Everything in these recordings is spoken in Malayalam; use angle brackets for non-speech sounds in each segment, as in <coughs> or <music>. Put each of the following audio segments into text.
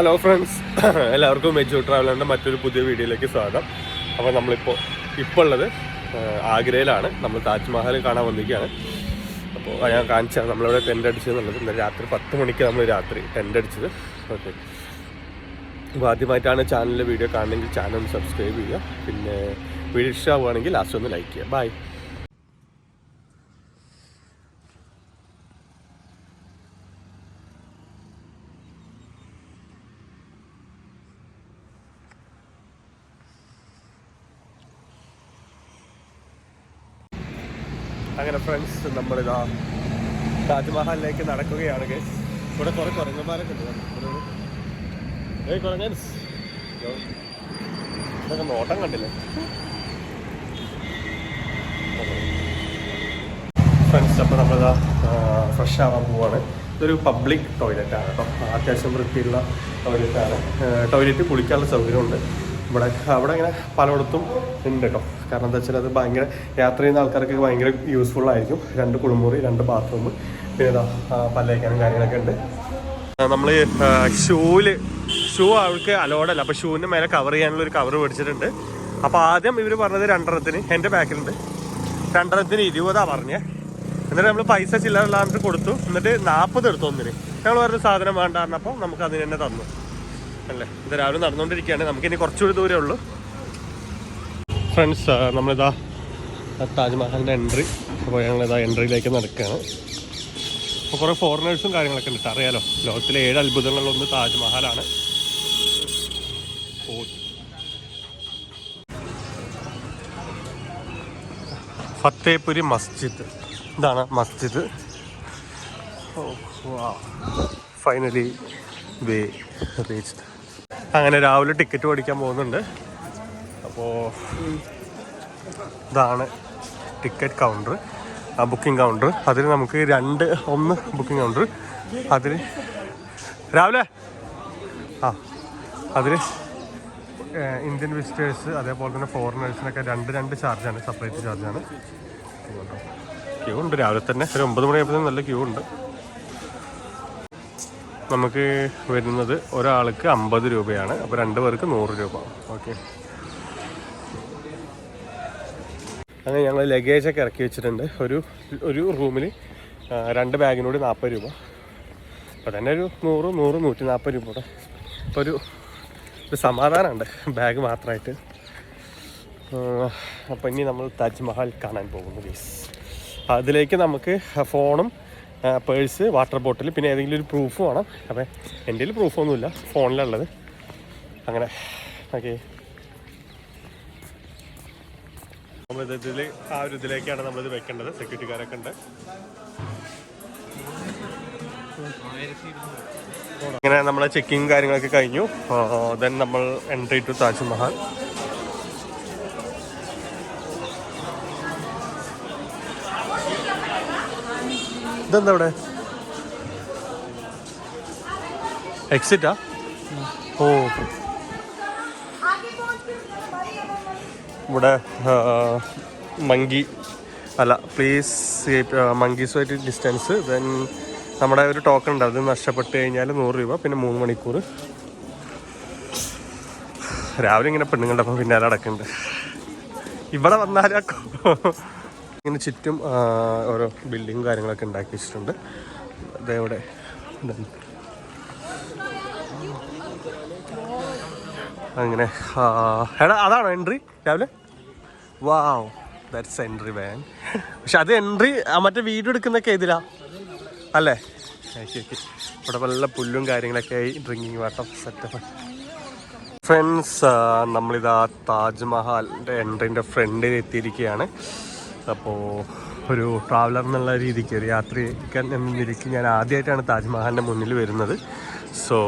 ഹലോ ഫ്രണ്ട്സ് <coughs> എല്ലാവർക്കും മെജു ട്രാവലറിന്റെ മറ്റൊരു പുതിയ വീഡിയോയിലേക്ക് സ്വാഗതം. അപ്പോൾ നമ്മളിപ്പോൾ ഇപ്പോൾ ഉള്ളത് ആഗ്രയിലാണ്. നമ്മൾ താജ്മഹൽ കാണാൻ വന്നിരിക്കുകയാണ്. അപ്പോൾ ഞാൻ കാണിച്ചാൽ നമ്മളിവിടെ ടെന്റ് അടിച്ചതെന്നുള്ളത് ഇന്നലെ രാത്രി പത്ത് മണിക്ക് നമ്മൾ രാത്രി ടെന്റ് അടിച്ചത്. ഓക്കെ. അപ്പോൾ ആദ്യമായിട്ടാണ് ചാനലിലെ വീഡിയോ കാണണമെങ്കിൽ ചാനൽ ഒന്ന് സബ്സ്ക്രൈബ് ചെയ്യുക. പിന്നെ വീഡിയോ ഇഷ്ടമാവുകയാണെങ്കിൽ ലാസ്റ്റ് ഒന്ന് ലൈക്ക് ചെയ്യുക. ബൈ അങ്ങനെ ഫ്രണ്ട്സ് നമ്മളിതാ താജ്മഹലിലേക്ക് നടക്കുകയാണ് ഗൈസ് ഇവിടെ കുറെ കുരങ്ങന്മാരൊക്കെ ഉണ്ട്. ഇതൊക്കെ നോട്ടം കണ്ടില്ലേ? ഫ്രണ്ട്സ് അപ്പോൾ നമ്മളിതാ ഫ്രഷ് ആവാൻ പോവാണ്. ഇതൊരു പബ്ലിക് ടോയ്ലറ്റാണ് കേട്ടോ. അത്യാവശ്യം വൃത്തിയുള്ള ടോയ്ലറ്റാണ് ടോയ്ലറ്റ് കുളിക്കാനുള്ള സൗകര്യമുണ്ട്. ഇവിടെ അവിടെ അങ്ങനെ പലയിടത്തും ഉണ്ട് കേട്ടോ കാരണം എന്താ വെച്ചാൽ അത് ഭയങ്കര യാത്ര ചെയ്യുന്ന ആൾക്കാർക്ക് ഭയങ്കര യൂസ്ഫുൾ ആയിരിക്കും. രണ്ട് കുളിമുറി രണ്ട് ബാത്റൂം പിന്നെ ഇതാ പല്ലേക്കാനും കാര്യങ്ങളൊക്കെ ഉണ്ട്. നമ്മൾ ഷൂവിൽ ഷൂ അവൾക്ക് അലോഡല്ല അപ്പോൾ ഷൂവിന്റെ മേലെ കവർ ചെയ്യാനുള്ള ഒരു കവർ മേടിച്ചിട്ടുണ്ട്. അപ്പോൾ ആദ്യം ഇവർ പറഞ്ഞത് രണ്ടെണ്ണത്തിന് എന്റെ ബാക്കിലുണ്ട് രണ്ടെണ്ണത്തിന് ഇരുപതാണ് പറഞ്ഞേ. എന്നിട്ട് നമ്മൾ പൈസ ചില്ലറില്ലാണ്ട് കൊടുത്തു. എന്നിട്ട് നാൽപ്പത് എടുത്തു ഒന്നിന്. ഞങ്ങൾ പറഞ്ഞ സാധനം വേണ്ടായിരുന്നപ്പോൾ നമുക്ക് അതിന് തന്നെ തന്നു. അല്ലേ? ഇത് രാവിലെ നടന്നുകൊണ്ടിരിക്കുകയാണ്. നമുക്കിനി കുറച്ചുകൂടി ദൂരമേ ഉള്ളൂ. ഫ്രണ്ട്സ് നമ്മളിതാ താജ്മഹലിന്റെ എൻട്രി അപ്പോൾ ഞങ്ങളിതാ എൻട്രിയിലേക്ക് നടക്കുകയാണ്. അപ്പോൾ കുറേ ഫോറിനേഴ്സും കാര്യങ്ങളൊക്കെ ഉണ്ട്. അറിയാലോ ലോകത്തിലെ ഏഴ് അത്ഭുതങ്ങളിലൊന്ന് താജ്മഹലാണ്. ഫത്തേപുരി മസ്ജിദ്. ഇതാണ് മസ്ജിദ്. ഫൈനലി വേ. റീച്ച്ഡ് അങ്ങനെ രാവിലെ ടിക്കറ്റ് മേടിക്കാൻ പോകുന്നുണ്ട്. അപ്പോൾ ഇതാണ് ടിക്കറ്റ് കൗണ്ടർ ആ ബുക്കിംഗ് കൗണ്ടർ അതിൽ നമുക്ക് രണ്ട് ഒന്ന് ബുക്കിംഗ് കൗണ്ടർ അതിൽ രാവിലെ? ആ അതിൽ ഇന്ത്യൻ വിസിറ്റേഴ്സ് അതേപോലെ തന്നെ ഫോറിനേഴ്സിനൊക്കെ രണ്ട് രണ്ട് ചാർജാണ് സെപ്പറേറ്റ് ചാർജാണ് ക്യൂ ഉണ്ട് രാവിലെ തന്നെ. ഒരു ഒമ്പത് മണിയായപ്പോൾ നല്ല ക്യൂ ഉണ്ട്. നമുക്ക് വരുന്നത് ഒരാൾക്ക് അമ്പത് രൂപയാണ്. അപ്പോൾ രണ്ട് പേർക്ക് നൂറ് രൂപ. ഓക്കെ. അങ്ങനെ ഞങ്ങൾ ലഗേജൊക്കെ ഇറക്കി വെച്ചിട്ടുണ്ട്. ഒരു ഒരു റൂമിൽ രണ്ട് ബാഗിനോട് നാൽപ്പത് രൂപ. അപ്പോൾ തന്നെ ഒരു നൂറ് നൂറ് നൂറ്റി നാൽപ്പത് രൂപ കൂടെ. അപ്പോൾ ഒരു ഒരു സമാധാനമുണ്ട് ബാഗ് മാത്രമായിട്ട്. അപ്പം ഇനി നമ്മൾ താജ്മഹൽ കാണാൻ പോകുന്നു ഗീസ് അതിലേക്ക് നമുക്ക് ഫോണും പേഴ്സ് വാട്ടർ ബോട്ടിൽ പിന്നെ ഏതെങ്കിലും ഒരു പ്രൂഫ് വേണം. അപ്പം എന്റെ കയ്യിൽ പ്രൂഫൊന്നുമില്ല ഫോണിലുള്ളത് അങ്ങനെ ഓക്കെ നമ്മളിത് ഇതിൽ ആ ഒരു ഇതിലേക്കാണ് നമ്മളിത് വെക്കേണ്ടത്. സെക്യൂരിറ്റിക്കാരൊക്കെ ഉണ്ട്. അങ്ങനെ നമ്മളെ ചെക്കിങ് കാര്യങ്ങളൊക്കെ കഴിഞ്ഞു. ദെൻ നമ്മൾ എൻട്രി ടു താജ്മഹൽ. ഇതെന്താ അവിടെ എക്സിറ്റാ ഓ. ഇവിടെ മങ്കി അല്ല പ്ലീസ് മങ്കീസുമായിട്ട് ഡിസ്റ്റൻസ് ദെൻ നമ്മുടെ ഒരു ടോക്കൺ ഉണ്ട് അത് നഷ്ടപ്പെട്ട് കഴിഞ്ഞാൽ നൂറ് രൂപ പിന്നെ മൂന്ന് മണിക്കൂർ. രാവിലെ ഇങ്ങനെ പെണ്ണുങ്ങളുടെ അപ്പം പിന്നാലെ അടക്കുന്നുണ്ട് ഇവിടെ വന്നാൽ ഇങ്ങനെ ചുറ്റും ഓരോ ബിൽഡിങ്ങും കാര്യങ്ങളൊക്കെ ഉണ്ടാക്കി വെച്ചിട്ടുണ്ട്. അതേവിടെ അങ്ങനെ എടാ അതാണോ എൻട്രി രാവിലെ? വാവ് ദാറ്റ്സ് എൻട്രി വാൻ പക്ഷെ അത് എൻട്രി മറ്റേ വീഡിയോ എടുക്കുന്നൊക്കെ ഇതിലാ അല്ലേ? ഇവിടെ നല്ല പുല്ലും കാര്യങ്ങളൊക്കെ ആയി ഡ്രിങ്കിങ് വാട്ടർ സെറ്റപ്പ് ഫ്രണ്ട്സ് നമ്മളിതാ താജ്മഹലിന്റെ എൻട്രിന്റെ ഫ്രണ്ടിൽ എത്തിയിരിക്കുകയാണ്. അപ്പോൾ ഒരു ട്രാവലർ എന്നുള്ള രീതിക്ക് ഒരു യാത്രികൻ എന്ന നിലയ്ക്ക് ഞാൻ ആദ്യമായിട്ടാണ് താജ്മഹലിന്റെ മുന്നിൽ വരുന്നത്. സോ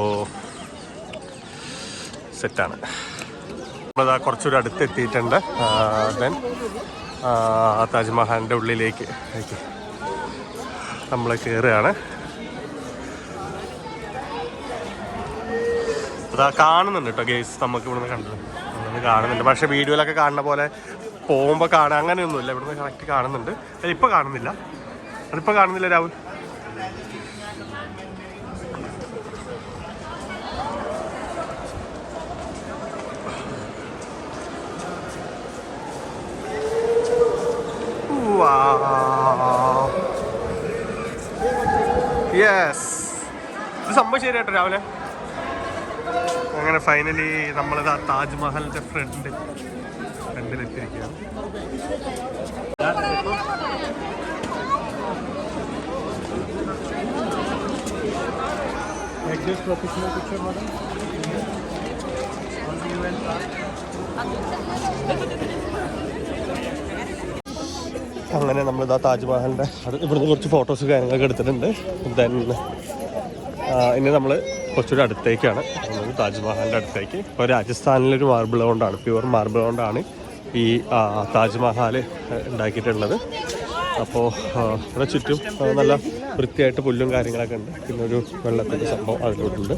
സെറ്റാണ് നമ്മളതാ കുറച്ചൊരു അടുത്ത് എത്തിയിട്ടുണ്ട് ദെൻ താജ്മഹലിന്റെ ഉള്ളിലേക്ക് നമ്മൾ കയറുകയാണ് അതാ കാണുന്നുണ്ട് കേട്ടോ ഗേസ് നമുക്ക് ഇവിടുന്ന് കണ്ടത്. കാണുന്നുണ്ട്. പക്ഷേ വീഡിയോയിലൊക്കെ കാണുന്ന പോലെ പോകുമ്പോൾ കാണാൻ അങ്ങനെയൊന്നുമില്ല. ഇവിടുന്ന് കറക്റ്റ് കാണുന്നുണ്ട്. അതിപ്പോൾ കാണുന്നില്ല. അതിപ്പോൾ കാണുന്നില്ല രാഹുൽ. യെസ് ഇത് സംഭവം ശരിയാട്ടോ രാവിലെ. അങ്ങനെ ഫൈനലി നമ്മളിത് താജ്മഹലിന്റെ ഫ്രണ്ട് ഫ്രണ്ടിലെത്തിയിരിക്കുകയാണ് അങ്ങനെ ഇതാ താജ്മഹലിന്റെ അത് ഇവിടുന്ന് കുറച്ച് ഫോട്ടോസ് കാര്യങ്ങളൊക്കെ എടുത്തിട്ടുണ്ട്. ദെൻ ഇനി നമ്മൾ കുറച്ചുകൂടി അടുത്തേക്കാണ്. താജ്മഹലിന്റെ അടുത്തേക്ക്. ഇപ്പോൾ രാജസ്ഥാനിലൊരു മാർബിൾ കൊണ്ടാണ് പ്യുവർ മാർബിൾ കൊണ്ടാണ് ഈ താജ്മഹൽ ഉണ്ടാക്കിയിട്ടുള്ളത്. അപ്പോൾ ഇവിടെ ചുറ്റും നല്ല വൃത്തിയായിട്ട് പുല്ലും കാര്യങ്ങളൊക്കെ ഉണ്ട്. പിന്നെ ഒരു വെള്ളത്തിന്റെ സംഭവം അതിലോട്ടുണ്ട്.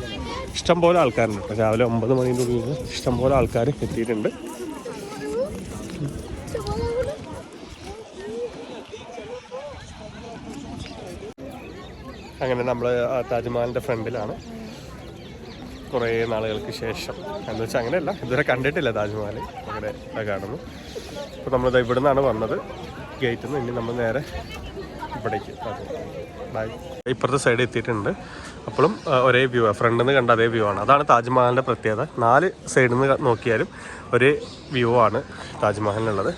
ഇഷ്ടംപോലെ ആൾക്കാരുണ്ട്. രാവിലെ ഒമ്പത് മണീന്റെ ഉള്ളിൽ ഇഷ്ടംപോലെ ആൾക്കാർ എത്തിയിട്ടുണ്ട്. അങ്ങനെ നമ്മൾ താജ്മഹലിന്റെ ഫ്രണ്ടിലാണ്. കുറേ നാളുകൾക്ക് ശേഷം. എന്ന് വെച്ചാൽ അങ്ങനെയല്ല ഇതുവരെ കണ്ടിട്ടില്ല താജ്മഹൽ അങ്ങനെ കാണുന്നു. അപ്പോൾ നമ്മളിത് ഇവിടെ നിന്നാണ് വന്നത്. ഗേറ്റിൽ നിന്ന് ഇനി നമ്മൾ നേരെ ഇവിടേക്ക്. ബൈ ഇപ്പുറത്തെ സൈഡ് എത്തിയിട്ടുണ്ട്. അപ്പോഴും ഒരേ വ്യൂ ആണ് ഫ്രണ്ടിൽ നിന്ന് കണ്ട അതേ വ്യൂ ആണ്. അതാണ് താജ്മഹലിന്റെ പ്രത്യേകത. നാല് സൈഡിൽ നിന്ന് നോക്കിയാലും ഒരേ വ്യൂ ആണ് താജ്മഹലിനുള്ളത്.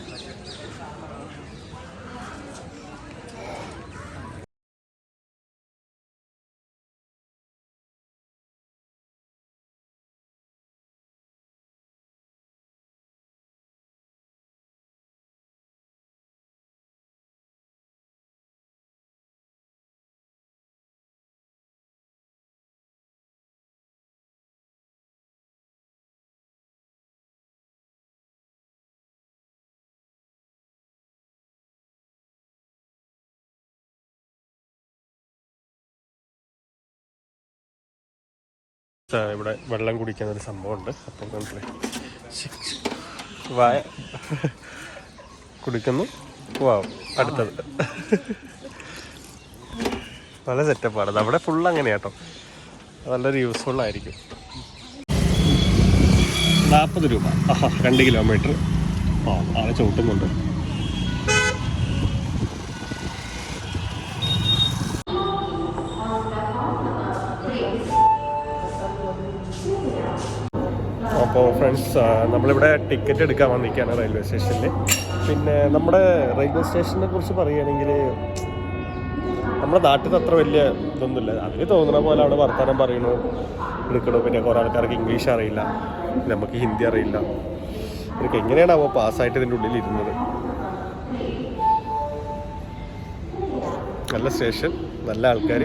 ഇവിടെ വെള്ളം കുടിക്കുന്ന ഒരു സംഭവമുണ്ട്. അപ്പം കണ്ടില്ലേ. വായ കുടിക്കുന്നു. പോവാം അടുത്തത്. നല്ല സെറ്റപ്പാണ് അവിടെ ഫുൾ അങ്ങനെയാട്ടോ നല്ലൊരു യൂസ്ഫുൾ ആയിരിക്കും. നാൽപ്പത് രൂപ. ആഹാ രണ്ട് കിലോമീറ്റർ ആ ആളെ ചവിട്ടുന്നുണ്ട്. അപ്പോൾ ഫ്രണ്ട്സ് നമ്മളിവിടെ ടിക്കറ്റ് എടുക്കാൻ വന്നിരിക്കുകയാണ് റെയിൽവേ സ്റ്റേഷനിൽ പിന്നെ നമ്മുടെ റെയിൽവേ സ്റ്റേഷനെ കുറിച്ച് പറയുകയാണെങ്കിൽ നമ്മുടെ നാട്ടിൽ അത്ര വലിയ ഇതൊന്നുമില്ല. അതിന് തോന്നുന്ന പോലെ അവിടെ വർത്തമാനം പറയണു എടുക്കണു. പിന്നെ കുറേ ആൾക്കാർക്ക് ഇംഗ്ലീഷ് അറിയില്ല നമുക്ക് ഹിന്ദി അറിയില്ല. എനിക്ക് എങ്ങനെയാണ് അവ പാസ്സായിട്ട് ഇതിന്റെ ഉള്ളിൽ ഇരുന്നത്? നല്ല സ്റ്റേഷൻ നല്ല ആൾക്കാർ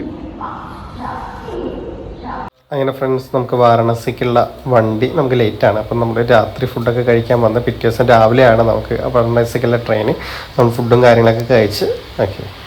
അങ്ങനെ ഫ്രണ്ട്സ് നമുക്ക് വാരണസിക്കുള്ള വണ്ടി നമുക്ക് ലേറ്റ് ആണ്. അപ്പം നമ്മൾ രാത്രി ഫുഡൊക്കെ കഴിക്കാൻ വന്ന പിറ്റേ ദിവസം രാവിലെയാണ് നമുക്ക് വാരണസിക്കുള്ള ട്രെയിൻ നമ്മൾ ഫുഡും കാര്യങ്ങളൊക്കെ കഴിച്ച് ഓക്കെ